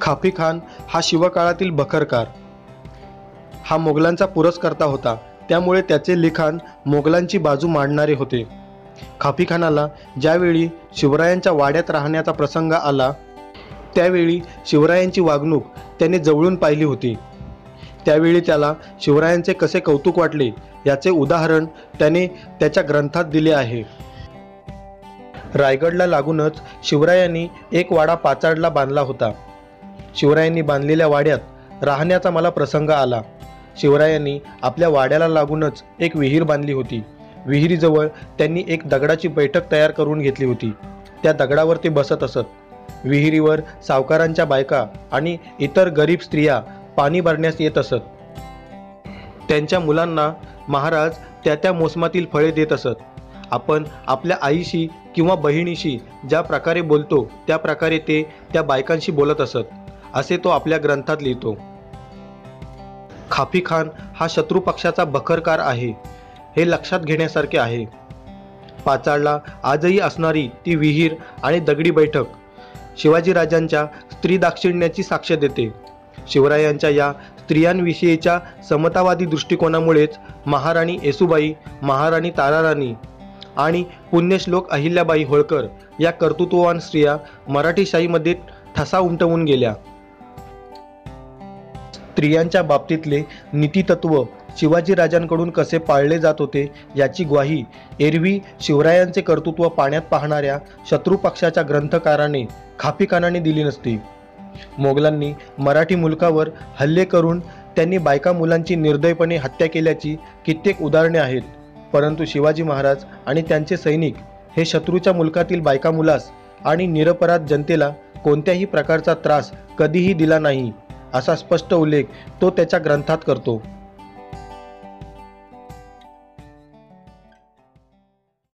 खाफी खान हा शिवकाळातील बखरकार. हा मोगलांचा पुरस्कर्ता होता. त्यामुळे त्याचे लिखाण मोगलांची बाजू मांडणारे होते. खाफी खानाला ज्यावेळी शिवरायांच्या वाड्यात राहण्याचा प्रसंग आला त्यावेळी शिवरायांची वागणूक त्याने जवळून पाहिली होती. त्यावेळी त्याला शिवरायांचे कसे कौतुक वाटले याचे उदाहरण त्याने त्याच्या ग्रंथात दिले आहे. रायगडला लागूनच शिवरायांनी एक वाडा पाचाडला बांधला होता. शिवरायांनी बांधलेल्या वाड्यात राहण्याचा मला प्रसंग आला. शिवरायांनी आपल्या वाड्याला लागूनच एक विहीर बांधली होती. विहिरीजवळ त्यांनी एक दगडाची बैठक तयार करून घेतली होती. त्या दगडावर ते बसत असत. विहिरीवर सावकारांच्या बायका आणि इतर गरीब स्त्रिया पाणी भरण्यास येत असत. त्यांच्या मुलांना महाराज त्या त्या मोसमातील फळे देत असत. आपण आपल्या आईशी किंवा बहिणीशी ज्या प्रकारे बोलतो त्या प्रकारे ते त्या बायकांशी बोलत असत. असे तो आपल्या ग्रंथात लिहितो. खाफी खान हा शत्रू पक्षाचा बखरकार आहे हे लक्षात घेण्यासारखे आहे. पाचाडला आजही असणारी ती विहीर आणि दगडी बैठक शिवाजीराजांच्या स्त्री दाक्षिण्याची साक्ष देते. शिवरायांच्या या स्त्रियांविषयीच्या समतावादी दृष्टिकोनामुळेच महाराणी येसुबाई महाराणी ताराराणी आणि पुण्यश्लोक अहिल्याबाई होळकर या कर्तृत्ववान स्त्रिया मराठीशाहीमध्ये ठसा उमटवून गेल्या. स्त्रियांच्या बाबतीतले नीतितत्व शिवाजीराजांकडून कसे पाळले जात होते याची ग्वाही एरवी शिवरायांचे कर्तृत्व पाण्यात पाहणाऱ्या शत्रुपक्षाच्या ग्रंथकाराने खापिकानाने दिली नसती. मोगलांनी मराठी मुलकावर हल्ले करून त्यांनी बायका मुलांची निर्दयपणे हत्या केल्याची कित्येक उदाहरणे आहेत. परंतु शिवाजी महाराज आणि त्यांचे सैनिक हे शत्रूच्या मुलकातील बायका मुलास आणि निरपराध जनतेला कोणत्याही प्रकारचा त्रास कधीही दिला नाही. असा स्पष्ट उल्लेख तो त्याच्या ग्रंथात करतो.